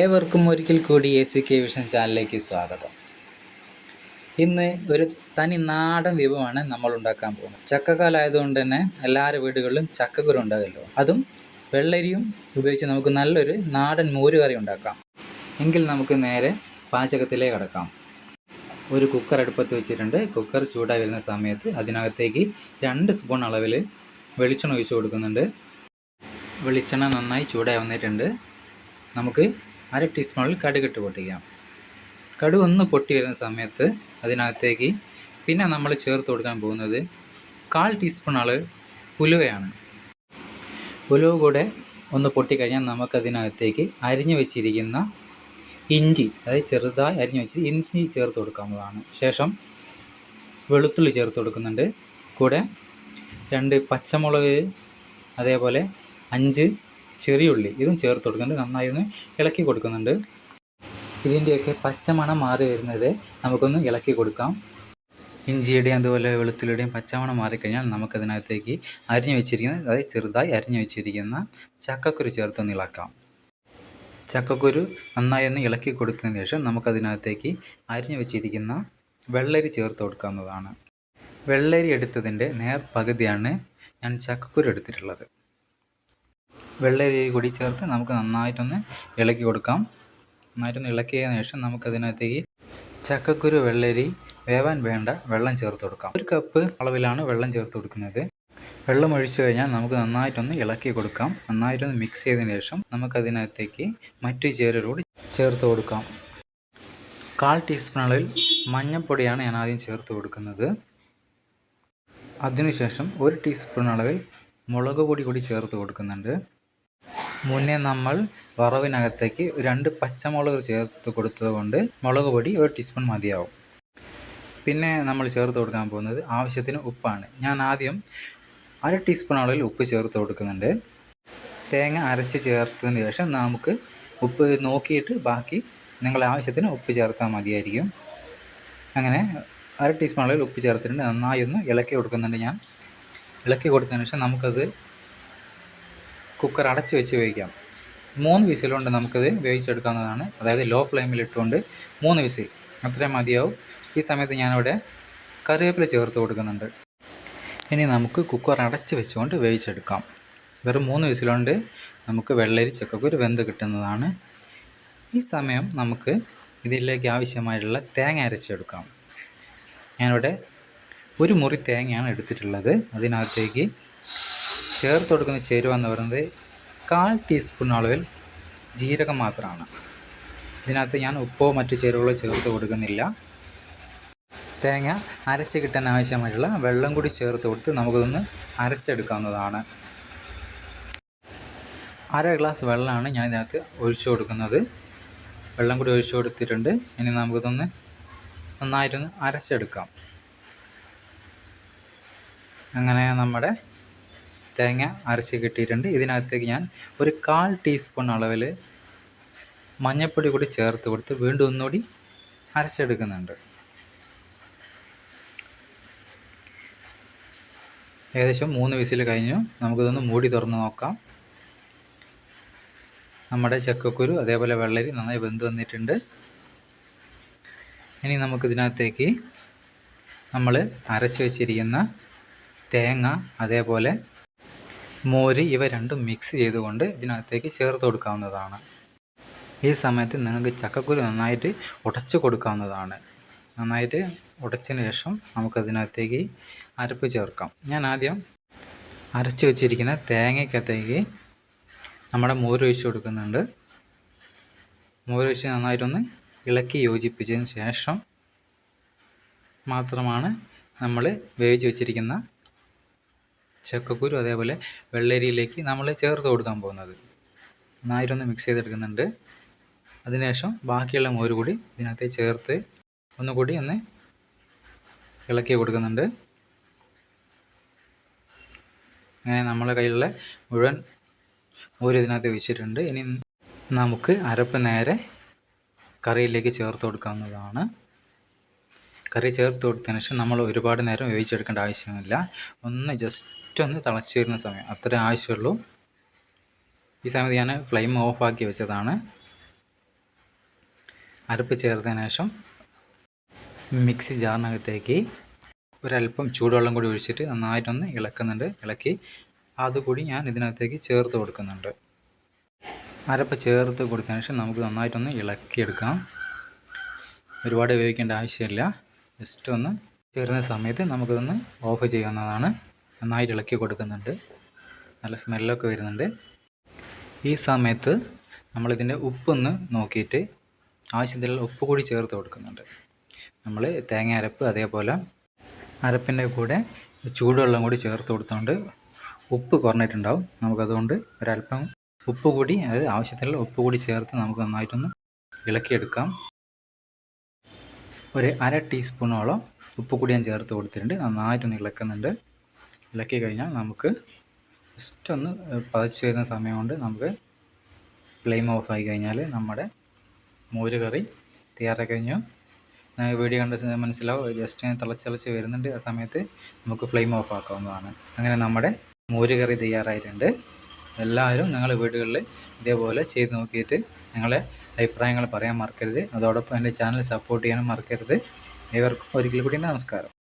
ഏവർക്കും ഒരിക്കൽ കൂടി എ സി കെ വിഷൻ ചാനലിലേക്ക് സ്വാഗതം. ഇന്ന് ഒരു തനി നാടൻ വിഭവമാണ് നമ്മൾ ഉണ്ടാക്കാൻ പോകുന്നത്. ചക്കക്കാലായതുകൊണ്ട് തന്നെ എല്ലാവരുടെ വീടുകളിലും ചക്കക്കുരു ഉണ്ടാകുമല്ലോ. അതും വെള്ളരിയും ഉപയോഗിച്ച് നമുക്ക് നല്ലൊരു നാടൻ മോര് കറി ഉണ്ടാക്കാം. എങ്കിൽ നമുക്ക് നേരെ പാചകത്തിലേക്ക് കടക്കാം. ഒരു കുക്കർ അടുപ്പത്ത് വെച്ചിട്ടുണ്ട്. കുക്കർ ചൂടായി വരുന്ന സമയത്ത് അതിനകത്തേക്ക് രണ്ട് സ്പൂൺ അളവിൽ വെളിച്ചെണ്ണ ഒഴിച്ച് കൊടുക്കുന്നുണ്ട്. വെളിച്ചെണ്ണ നന്നായി ചൂടായി വന്നിട്ടുണ്ട്. നമുക്ക് അര ടീസ്പൂണിൽ കടുകിട്ട് പൊട്ടിക്കാം. കടുക് ഒന്ന് പൊട്ടി വരുന്ന സമയത്ത് അതിനകത്തേക്ക് പിന്നെ നമ്മൾ ചേർത്ത് കൊടുക്കാൻ പോകുന്നത് കാൽ ടീസ്പൂൺ അളവ് ഉലുവയാണ്. ഉലുവ കൂടെ ഒന്ന് പൊട്ടിക്കഴിഞ്ഞാൽ നമുക്കതിനകത്തേക്ക് അരിഞ്ഞു വെച്ചിരിക്കുന്ന ഇഞ്ചി അതായത് ചെറുതായി അരിഞ്ഞു വെച്ച് ഇഞ്ചി ചേർത്ത് കൊടുക്കാവുന്നതാണ്. ശേഷം വെളുത്തുള്ളി ചേർത്ത് കൊടുക്കുന്നുണ്ട്. കൂടെ രണ്ട് പച്ചമുളക് അതേപോലെ അഞ്ച് ചെറിയുള്ളി ഇതും ചേർത്ത് കൊടുക്കുന്നുണ്ട്. നന്നായി ഒന്ന് ഇളക്കി കൊടുക്കുന്നുണ്ട്. ഇതിന്റെയൊക്കെ പച്ചമണം മാറി വരുന്നത് നമുക്കൊന്ന് ഇളക്കി കൊടുക്കാം. ഇഞ്ചിയുടെയും അതുപോലെ വെളുത്തുള്ളിയുടെയും പച്ചമണം മാറിക്കഴിഞ്ഞാൽ നമുക്കതിനകത്തേക്ക് അരിഞ്ഞു വെച്ചിരിക്കുന്ന അതായത് ചെറുതായി അരിഞ്ഞു വെച്ചിരിക്കുന്ന ചക്കക്കുരു ചേർത്തൊന്ന് ഇളക്കാം. ചക്കക്കുരു നന്നായി ഒന്ന് ഇളക്കി കൊടുത്തതിന് ശേഷം നമുക്കതിനകത്തേക്ക് അരിഞ്ഞു വെച്ചിരിക്കുന്ന വെള്ളരി ചേർത്ത് കൊടുക്കാവുന്നതാണ്. വെള്ളരി എടുത്തതിന്റെ നേർ പകുതിയാണ് ഞാൻ ചക്കക്കുരു എടുത്തിട്ടുള്ളത്. വെള്ളരി കൂടി ചേർത്ത് നമുക്ക് നന്നായിട്ടൊന്ന് ഇളക്കി കൊടുക്കാം. നന്നായിട്ടൊന്ന് ഇളക്കിയതിനു ശേഷം നമുക്കതിനകത്തേക്ക് ചക്കക്കുരു വെള്ളരി വേവാൻ വേണ്ട വെള്ളം ചേർത്ത് കൊടുക്കാം. ഒരു കപ്പ് അളവിലാണ് വെള്ളം ചേർത്ത് കൊടുക്കുന്നത്. വെള്ളം ഒഴിച്ചു കഴിഞ്ഞാൽ നമുക്ക് നന്നായിട്ടൊന്ന് ഇളക്കി കൊടുക്കാം. നന്നായിട്ടൊന്ന് മിക്സ് ചെയ്തതിന് ശേഷം നമുക്കതിനകത്തേക്ക് മറ്റു ചേരുവകളോട് ചേർത്ത് കൊടുക്കാം. കാൽ ടീസ്പൂൺ അളവിൽ മഞ്ഞൾപ്പൊടിയാണ് ഞാൻ ആദ്യം ചേർത്ത് കൊടുക്കുന്നത്. അതിനുശേഷം ഒരു ടീസ്പൂൺ അളവിൽ മുളക് പൊടി കൂടി ചേർത്ത് കൊടുക്കുന്നുണ്ട്. മുന്നേ നമ്മൾ വറവിനകത്തേക്ക് രണ്ട് പച്ചമുളക് ചേർത്ത് കൊടുത്തത് കൊണ്ട് മുളക് പൊടി ഒരു ടീസ്പൂൺ മതിയാവും. പിന്നെ നമ്മൾ ചേർത്ത് കൊടുക്കാൻ പോകുന്നത് ആവശ്യത്തിന് ഉപ്പാണ്. ഞാൻ ആദ്യം അര ടീസ്പൂൺ അളവിൽ ഉപ്പ് ചേർത്ത് കൊടുക്കുന്നുണ്ട്. തേങ്ങ അരച്ച് ചേർത്തതിന് ശേഷം നമുക്ക് ഉപ്പ് നോക്കിയിട്ട് ബാക്കി നിങ്ങളുടെ ആവശ്യത്തിന് ഉപ്പ് ചേർത്താൽ മതിയായിരിക്കും. അങ്ങനെ അര ടീസ്പൂൺ അളവിൽ ഉപ്പ് ചേർത്തിട്ടുണ്ട്. നന്നായി ഒന്ന് ഇളക്കി കൊടുക്കുന്നുണ്ട് ഞാൻ. ഇളക്കി കൊടുത്തതിന് ശേഷം നമുക്കത് കുക്കർ അടച്ച് വെച്ച് വേവിക്കാം. മൂന്ന് വിസിലുകൊണ്ട് നമുക്കത് വേവിച്ചെടുക്കാവുന്നതാണ്. അതായത് ലോ ഫ്ലെയിമിൽ ഇട്ടുകൊണ്ട് മൂന്ന് വിസിൽ. അത്രയും മതിയാവും. ഈ സമയത്ത് ഞാനിവിടെ കറിവേപ്പില ചേർത്ത് കൊടുക്കുന്നുണ്ട്. ഇനി നമുക്ക് കുക്കർ അടച്ച് വെച്ചുകൊണ്ട് വേവിച്ചെടുക്കാം. വെറും മൂന്ന് വിസിലുകൊണ്ട് നമുക്ക് വെള്ളരി ചക്കക്കുരു വെന്ത് കിട്ടുന്നതാണ്. ഈ സമയം നമുക്ക് ഇതിലേക്ക് ആവശ്യമായിട്ടുള്ള തേങ്ങ അരച്ചെടുക്കാം. ഞാനിവിടെ ഒരു മുറി തേങ്ങയാണ് എടുത്തിട്ടുള്ളത്. അതിനകത്തേക്ക് ചേർത്ത് കൊടുക്കുന്ന ചേരുവ എന്ന് പറയുന്നത് കാൽ ടീസ്പൂൺ അളവിൽ ജീരകം മാത്രമാണ്. ഇതിനകത്ത് ഞാൻ ഉപ്പോ മറ്റു ചേരുവകളോ ചേർത്ത് കൊടുക്കുന്നില്ല. തേങ്ങ അരച്ച് കിട്ടാൻ ആവശ്യമായിട്ടുള്ള വെള്ളം കൂടി ചേർത്ത് കൊടുത്ത് നമുക്കിതൊന്ന് അരച്ചെടുക്കാവുന്നതാണ്. അര ഗ്ലാസ് വെള്ളമാണ് ഞാൻ ഇതിനകത്ത് ഒഴിച്ചു കൊടുക്കുന്നത്. വെള്ളം കൂടി ഒഴിച്ചു കൊടുത്തിട്ടുണ്ട്. ഇനി നമുക്കിതൊന്ന് നന്നായിട്ടൊന്ന് അരച്ചെടുക്കാം. അങ്ങനെ നമ്മുടെ തേങ്ങ അരച്ച് കിട്ടിയിട്ടുണ്ട്. ഇതിനകത്തേക്ക് ഞാൻ ഒരു കാൽ ടീസ്പൂൺ അളവിൽ മഞ്ഞൾപ്പൊടി കൂടി ചേർത്ത് കൊടുത്ത് വീണ്ടും ഒന്നുകൂടി അരച്ചെടുക്കുന്നുണ്ട്. ഏകദേശം മൂന്ന് വിസിൽ കഴിഞ്ഞു. നമുക്കിതൊന്ന് മൂടി തുറന്ന് നോക്കാം. നമ്മുടെ ചക്കക്കുരു അതേപോലെ വെള്ളരി നന്നായി വെന്ത് വന്നിട്ടുണ്ട്. ഇനി നമുക്കിതിനകത്തേക്ക് നമ്മൾ അരച്ച് വെച്ചിരിക്കുന്ന തേങ്ങ അതേപോലെ മോര് ഇവ രണ്ടും മിക്സ് ചെയ്തുകൊണ്ട് ഇതിനകത്തേക്ക് ചേർത്ത് കൊടുക്കാവുന്നതാണ്. ഈ സമയത്ത് നിങ്ങൾക്ക് ചക്കക്കുരു നന്നായിട്ട് ഉടച്ചു കൊടുക്കാവുന്നതാണ്. നന്നായിട്ട് ഉടച്ചതിന് ശേഷം നമുക്കതിനകത്തേക്ക് അരപ്പ് ചേർക്കാം. ഞാൻ ആദ്യം അരച്ചു വെച്ചിരിക്കുന്ന തേങ്ങയ്ക്കകത്തേക്ക് നമ്മുടെ മോര് ഒഴിച്ച് കൊടുക്കുന്നുണ്ട്. മോര് ഒഴിച്ച് നന്നായിട്ടൊന്ന് ഇളക്കി യോജിപ്പിച്ചതിന് ശേഷം മാത്രമാണ് നമ്മൾ വേവിച്ച് വെച്ചിരിക്കുന്ന ചക്കക്കുരു അതേപോലെ വെള്ളരിയിലേക്ക് നമ്മൾ ചേർത്ത് കൊടുക്കാൻ പോകുന്നത്. നന്നായിട്ടൊന്ന് മിക്സ് ചെയ്തെടുക്കുന്നുണ്ട്. അതിനുശേഷം ബാക്കിയുള്ള മോര് കൂടി ഇതിനകത്ത് ചേർത്ത് ഒന്നുകൂടി ഒന്ന് ഇളക്കി കൊടുക്കുന്നുണ്ട്. അങ്ങനെ നമ്മളെ കയ്യിലുള്ള മുഴുവൻ മോര് ഇതിനകത്ത് വെച്ചിട്ടുണ്ട്. ഇനി നമുക്ക് അരപ്പ് നേരെ കറിയിലേക്ക് ചേർത്ത് കൊടുക്കാവുന്നതാണ്. കറി ചേർത്ത് കൊടുത്തതിന് ശേഷം നമ്മൾ ഒരുപാട് നേരം വേവിച്ചെടുക്കേണ്ട ആവശ്യമില്ല. ഒന്ന് ജസ്റ്റ് ഒന്ന് തിളച്ച് വരുന്ന സമയം അത്രേ ആവശ്യമുള്ളൂ. ഈ സമയത്ത് ഞാൻ ഫ്ലെയിം ഓഫാക്കി വെച്ചതാണ്. അരപ്പ് ചേർത്തതിന് ശേഷം മിക്സി ജാറിനകത്തേക്ക് ഒരല്പം ചൂടുവെള്ളം കൂടി ഒഴിച്ചിട്ട് നന്നായിട്ടൊന്ന് ഇളക്കുന്നുണ്ട്. ഇളക്കി അതുകൂടി ഞാൻ ഇതിനകത്തേക്ക് ചേർത്ത് കൊടുക്കുന്നുണ്ട്. അരപ്പ് ചേർത്ത് കൊടുത്തതിന് ശേഷം നമുക്ക് നന്നായിട്ടൊന്ന് ഇളക്കിയെടുക്കാം. ഒരുപാട് ഉപയോഗിക്കേണ്ട ആവശ്യമില്ല. ജസ്റ്റ് ഒന്ന് ചേരുന്ന സമയത്ത് നമുക്കിതൊന്ന് ഓഫ് ചെയ്യാവുന്നതാണ്. നന്നായിട്ട് ഇളക്കി കൊടുക്കുന്നുണ്ട്. നല്ല സ്മെല്ലൊക്കെ വരുന്നുണ്ട്. ഈ സമയത്ത് നമ്മളിതിന്റെ ഉപ്പൊന്ന് നോക്കിയിട്ട് ആവശ്യത്തിലുള്ള ഉപ്പ് കൂടി ചേർത്ത് കൊടുക്കുന്നുണ്ട്. നമ്മൾ തേങ്ങ അരപ്പ് അതേപോലെ അരപ്പിന്റെ കൂടെ ചൂടുവെള്ളം കൂടി ചേർത്ത് കൊടുത്തുകൊണ്ട് ഉപ്പ് കുറഞ്ഞിട്ടുണ്ടാവും. നമുക്കതുകൊണ്ട് ഒരല്പം ഉപ്പ് കൂടി അതായത് ആവശ്യത്തിലുള്ള ഉപ്പ് കൂടി ചേർത്ത് നമുക്ക് നന്നായിട്ടൊന്ന് ഇളക്കിയെടുക്കാം. ഒരു അര ടീസ്പൂണോളം ഉപ്പ് കൂടി ഞാൻ ചേർത്ത് കൊടുത്തിട്ടുണ്ട്. നന്നായിട്ടൊന്ന് ഇളക്കുന്നുണ്ട്. ഇളക്കി കഴിഞ്ഞാൽ നമുക്ക് ജസ്റ്റ് ഒന്ന് പതച്ച് വരുന്ന സമയം കൊണ്ട് നമുക്ക് ഫ്ലെയിം ഓഫ് ആയി കഴിഞ്ഞാൽ നമ്മുടെ മോര് കറി തയ്യാറായി കഴിഞ്ഞു. വീഡിയോ കണ്ട മനസ്സിലാവും. ജസ്റ്റ് ഇങ്ങനെ തിളച്ച് തിളച്ച് വരുന്നുണ്ട്. ആ സമയത്ത് നമുക്ക് ഫ്ലെയിം ഓഫ് ആക്കാവുന്നതാണ്. അങ്ങനെ നമ്മുടെ മോര് കറി തയ്യാറായിട്ടുണ്ട്. എല്ലാവരും നിങ്ങളുടെ വീടുകളിൽ ഇതേപോലെ ചെയ്ത് നോക്കിയിട്ട് നിങ്ങളെ അഭിപ്രായങ്ങൾ പറയാൻ മറക്കരുത്. അതോടൊപ്പം എന്റെ ചാനൽ സപ്പോർട്ട് ചെയ്യാനും മറക്കരുത്. ഏവർക്കും ഒരിക്കൽ കൂടി നമസ്കാരം.